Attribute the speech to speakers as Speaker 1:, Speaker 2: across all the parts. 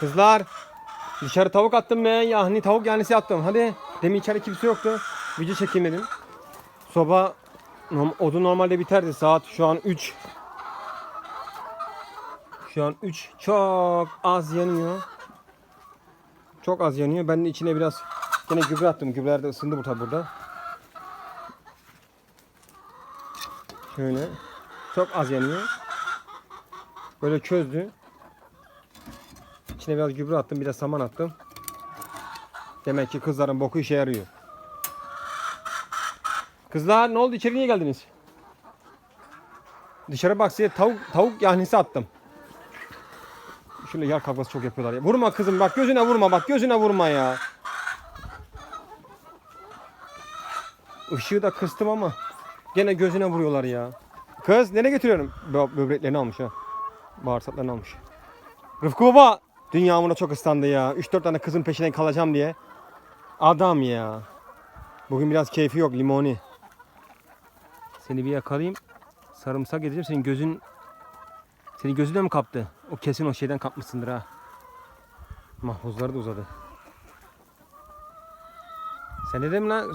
Speaker 1: Kızlar dışarı tavuk attım be. Yani tavuk yanisi attım. Hadi. Demin içeri kimse yoktu. Video çekeyim dedim. Soba odun normalde biterdi. Saat şu an 3. Şu an 3. Çok az yanıyor. Çok az yanıyor. Ben de içine biraz yine gübre attım. Gübreler de ısındı burada burada. Şöyle. Çok az yanıyor. Böyle çözdü. İçine biraz gübre attım, biraz saman attım. Demek ki kızların boku işe yarıyor. Kızlar ne oldu? İçeri niye geldiniz? Dışarı bak size tavuk tavuk yahnisi attım. Şöyle yer kavgası çok yapıyorlar ya. Vurma kızım bak gözüne vurma bak gözüne vurma ya. Işığı da kıstım ama gene gözüne vuruyorlar ya. Kız nereye getiriyorum? Bö- Böbreklerini almış ha. Bağırsaklarını almış. Rıfkı baba dünyamına çok ıslandı ya. 3-4 tane kızın peşinden kalacağım diye. Adam ya. Bugün biraz keyfi yok limoni. Seni bir yakalayayım. Sarımsak edeceğim. Senin gözün senin gözün de mi kaptı? O kesin o şeyden kapmışsındır ha. Mahpuzları da uzadı. Sende de mi lan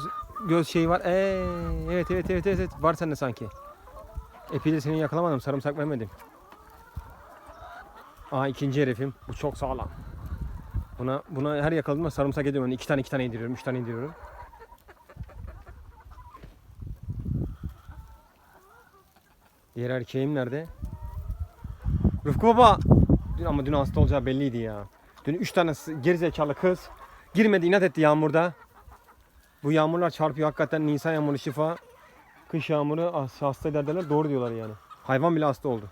Speaker 1: göz şeyi var? Ee, evet evet evet evet evet. var sende sanki. Epeydir seni yakalamadım. Sarımsak vermedim. Aa ikinci herifim. Bu çok sağlam. Buna buna her yakaladığımda sarımsak ediyorum. Yani iki tane iki tane indiriyorum. Üç tane indiriyorum. Diğer erkeğim nerede? Rıfkı baba. Dün ama dün hasta olacağı belliydi ya. Dün üç tane gerizekalı kız girmedi inat etti yağmurda. Bu yağmurlar çarpıyor hakikaten Nisan yağmuru şifa. Kış yağmuru as- hasta eder doğru diyorlar yani. Hayvan bile hasta oldu.